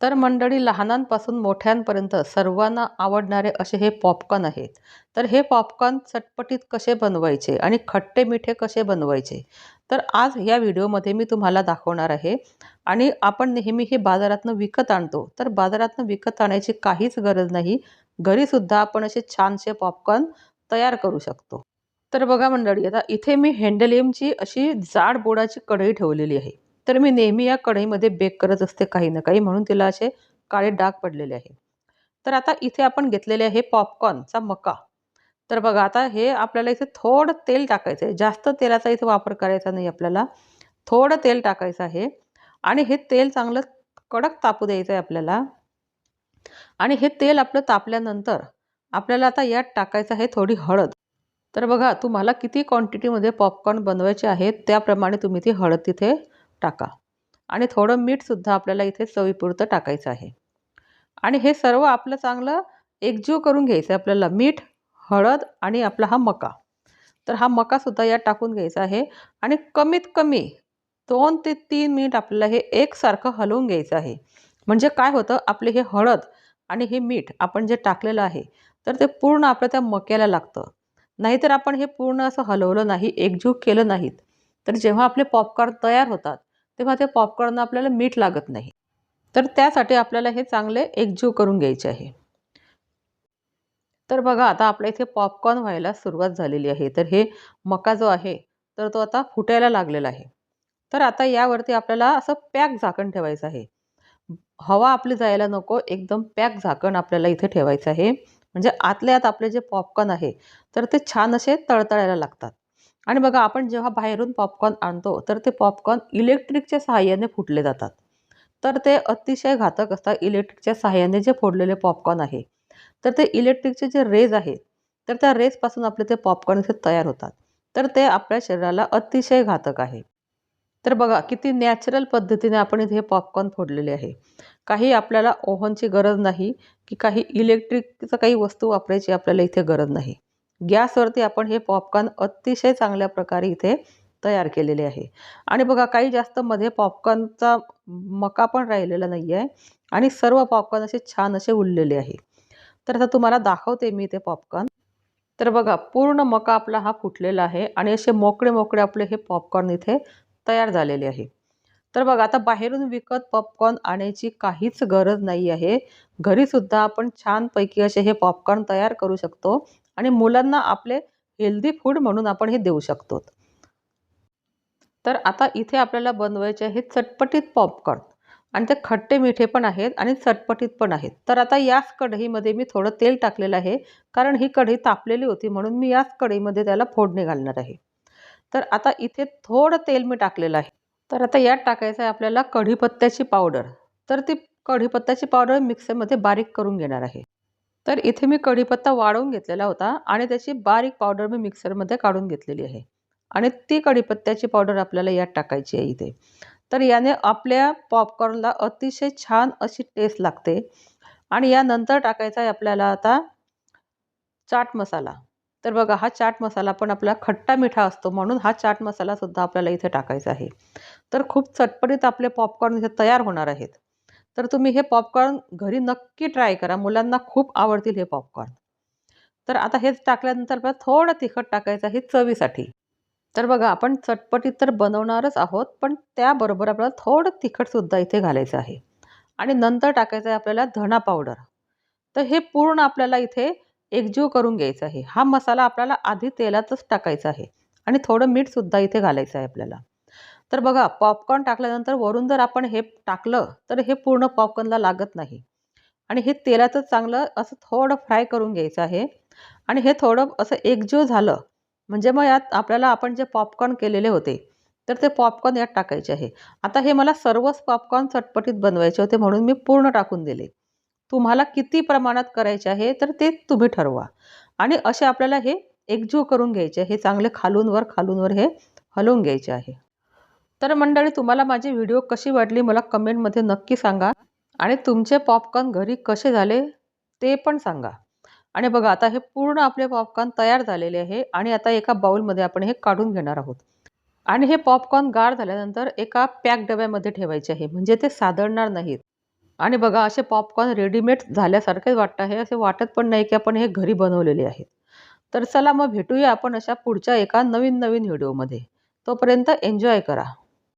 तर मंडळी लहानांपासून मोठ्यांपर्यंत सर्वांना आवडणारे असे हे पॉपकॉर्न आहेत. तर हे पॉपकॉर्न चटपटीत कसे बनवायचे आणि खट्टे मिठे कसे बनवायचे? तर आज या व्हिडिओमध्ये मी तुम्हाला दाखवणार आहे. आणि आपण नेहमी हे बाजारातनं विकत आणतो. तर बाजारातनं विकत आणायची काहीच गरज नाही. घरीसुद्धा आपण असे छानसे पॉपकॉर्न तयार करू शकतो. तर बघा मंडळी आता इथे मी हँडलियमची अशी जाड बोडाची कढई ठेवलेली आहे. तर मी नेहमी या कढईमध्ये बेक करत असते काही ना काही म्हणून तिला असे काळे डाग पडलेले आहे तर आता इथे आपण घेतलेले आहे पॉपकॉर्नचा मका. तर बघा आता हे आपल्याला इथे थोडं तेल टाकायचं आहे. जास्त तेलाचा इथे वापर करायचा नाही आपल्याला. थोडं तेल टाकायचं आहे. आणि हे तेल चांगलं कडक तापू द्यायचं आहे आपल्याला. आणि हे तेल आपलं तापल्यानंतर आपल्याला आता यात टाकायचं आहे थोडी हळद. तर बघा तुम्हाला किती क्वांटिटीमध्ये पॉपकॉर्न बनवायचे आहेत त्याप्रमाणे तुम्ही ती हळद तिथे टाका. आणि थोडं मीठसुद्धा आपल्याला इथे चवीपुरतं टाकायचं आहे. आणि हे सर्व आपलं चांगलं एकजीव करून घ्यायचं आहे आपल्याला. मीठ हळद आणि आपला हा मका. तर हा मकासुद्धा यात टाकून घ्यायचा आहे. आणि कमीत कमी दोन ते तीन मिनिट आपल्याला हे एकसारखं हलवून घ्यायचं आहे. म्हणजे काय होतं? आपले हे हळद आणि हे मीठ आपण जे टाकलेलं आहे तर ते पूर्ण आपल्या त्या मक्याला लागतं. नाहीतर आपण हे पूर्ण असं हलवलं नाही एकजीव केलं नाहीत. तर जेव्हा आपले पॉपकॉर्न तयार होतात तेव्हा ते पॉपकॉर्नला आपल्याला मीठ लागत नाही. तर त्यासाठी आपल्याला हे चांगले एकजीव करून घ्यायचे आहे. तर बघा आता आपल्या इथे पॉपकॉर्न व्हायला सुरुवात झालेली आहे. तर हे मका जो आहे तर तो आता फुटायला लागलेला आहे. तर आता यावरती आपल्याला असं पॅक झाकण ठेवायचं आहे. हवा आपली जायला नको एकदम पॅक झाकण आपल्याला इथे ठेवायचं आहे. म्हणजे आतल्या आत आपले जे पॉपकॉर्न आहे तर ते छान असे तळतळायला लागतात. आणि बघा आपण जेव्हा बाहेरून पॉपकॉर्न आणतो तर ते पॉपकॉर्न इलेक्ट्रिकच्या सहाय्याने फुटले जातात. तर ते अतिशय घातक असतात इलेक्ट्रिकच्या सहाय्याने जे फोडलेले पॉपकॉर्न आहे. तर ते इलेक्ट्रिकचे जे रेज आहेत तर त्या रेजपासून आपले ते पॉपकॉर्न इथे तयार होतात. तर ते आपल्या शरीराला अतिशय घातक आहे. तर बघा किती नॅचरल पद्धतीने आपण इथे हे पॉपकॉर्न फोडलेले आहे. काही आपल्याला ओव्हनची गरज नाही की काही इलेक्ट्रिकचं काही वस्तू वापरायची आपल्याला इथे गरज नाही. गॅसवरती आपण हे पॉपकॉर्न अतिशय चांगल्या प्रकारे इथे तयार केलेले आहे. आणि बघा काही जास्त मध्ये पॉपकॉर्नचा मका पण राहिलेला नाही आहे आणि सर्व पॉपकॉर्न असे छान असे उरलेले आहे. तर आता तुम्हाला दाखवते मी इथे पॉपकॉर्न तर बघा पूर्ण मका आपला हा फुटलेला आहे आणि असे मोकळे मोकळे आपले हे पॉपकॉर्न इथे तयार झालेले आहे. तर बघा आता बाहेरून विकत पॉपकॉर्न आणायची काहीच गरज नाही आहे घरीसुद्धा आपण छानपैकी असे हे पॉपकॉर्न तयार करू शकतो. आणि मुलांना आपले हेल्दी फूड म्हणून आपण हे देऊ शकतो. तर आता इथे आपल्याला बनवायचे आहे चटपटीत पॉपकॉर्न आणि ते खट्टे मिठे पण आहेत आणि चटपटीत पण आहेत. तर आता याच कढईमध्ये मी थोडं तेल टाकलेलं आहे कारण ही कढई तापलेली होती म्हणून मी याच कढईमध्ये त्याला फोडणी घालणार आहे. तर आता इथे थोडं तेल मी टाकलेलं आहे. तर आता यात टाकायचं आहे आपल्याला कढीपत्त्याची पावडर तर ती कढीपत्त्याची पावडर मिक्सरमध्ये बारीक करून घेणार आहे. तर इथे मी कढीपत्ता वाढवून घेतलेला होता आणि त्याची बारीक पावडर मी मिक्सरमध्ये काढून घेतलेली आहे. आणि ती कढीपत्त्याची पावडर आपल्याला यात टाकायची आहे इथे. तर याने आपल्या पॉपकॉर्नला अतिशय छान अशी टेस्ट लागते. आणि यानंतर टाकायचा आहे आपल्याला आता चाट मसाला. तर बघा हा चाट मसाला पण आपला खट्टा मिठा असतो म्हणून हा चाट मसालासुद्धा आपल्याला इथे टाकायचा आहे. तर खूप चटपटीत आपले पॉपकॉर्न इथे तयार होणार आहेत. तर तुम्ही हे पॉपकॉर्न घरी नक्की ट्राय करा. मुलांना खूप आवडतील हे पॉपकॉर्न तर आता हेच टाकल्यानंतर आपल्याला थोडं तिखट टाकायचं आहे चवीसाठी. तर बघा आपण चटपटीत तर बनवणारच आहोत पण त्याबरोबर आपल्याला थोडं तिखटसुद्धा इथे घालायचं आहे. आणि नंतर टाकायचं आहे आपल्याला धणा पावडर तर हे पूर्ण आपल्याला इथे एकजीव करून घ्यायचं आहे. हा मसाला आपल्याला आधी तेलातच टाकायचा आहे. आणि थोडं मीठसुद्धा इथे घालायचं आहे आपल्याला. तर बघा पॉपकॉर्न टाकल्यानंतर वरून जर आपण हे टाकलं तर हे पूर्ण पॉपकॉर्नला लागत नाही. आणि हे तेलाचं चांगलं असं थोडं फ्राय करून घ्यायचं आहे. आणि हे थोडं असं एकजीव झालं म्हणजे मग यात आपल्याला आपण जे पॉपकॉर्न केलेले होते तर ते पॉपकॉर्न यात टाकायचे आहे. आता हे मला सर्वच पॉपकॉर्न चटपटीत बनवायचे होते म्हणून मी पूर्ण टाकून दिले. तुम्हाला किती प्रमाणात करायचे आहे तर ते तुम्ही ठरवा. आणि असे आपल्याला हे एकजीव करून घ्यायचे हे चांगले खालूनवर खालूनवर हे हलवून घ्यायचे आहे. तर मंडळी तुम्हाला माझी व्हिडिओ कशी वाटली मला कमेंटमध्ये नक्की सांगा. आणि तुमचे पॉपकॉर्न घरी कसे झाले ते पण सांगा. आणि बघा आता हे पूर्ण आपले पॉपकॉर्न तयार झालेले आहे आणि आता एका बाउलमध्ये आपण हे काढून घेणार आहोत. आणि हे पॉपकॉर्न गार झाल्यानंतर एका पॅक डब्यामध्ये ठेवायचे आहे म्हणजे ते सादळणार नाहीत. आणि बघा असे पॉपकॉर्न रेडीमेड झाल्यासारखेच वाटत आहे असे वाटत पण नाही की आपण हे घरी बनवलेले आहेत. तर चला मग भेटूया आपण अशा पुढच्या एका नवीन नवीन व्हिडिओमध्ये. तोपर्यंत एन्जॉय करा.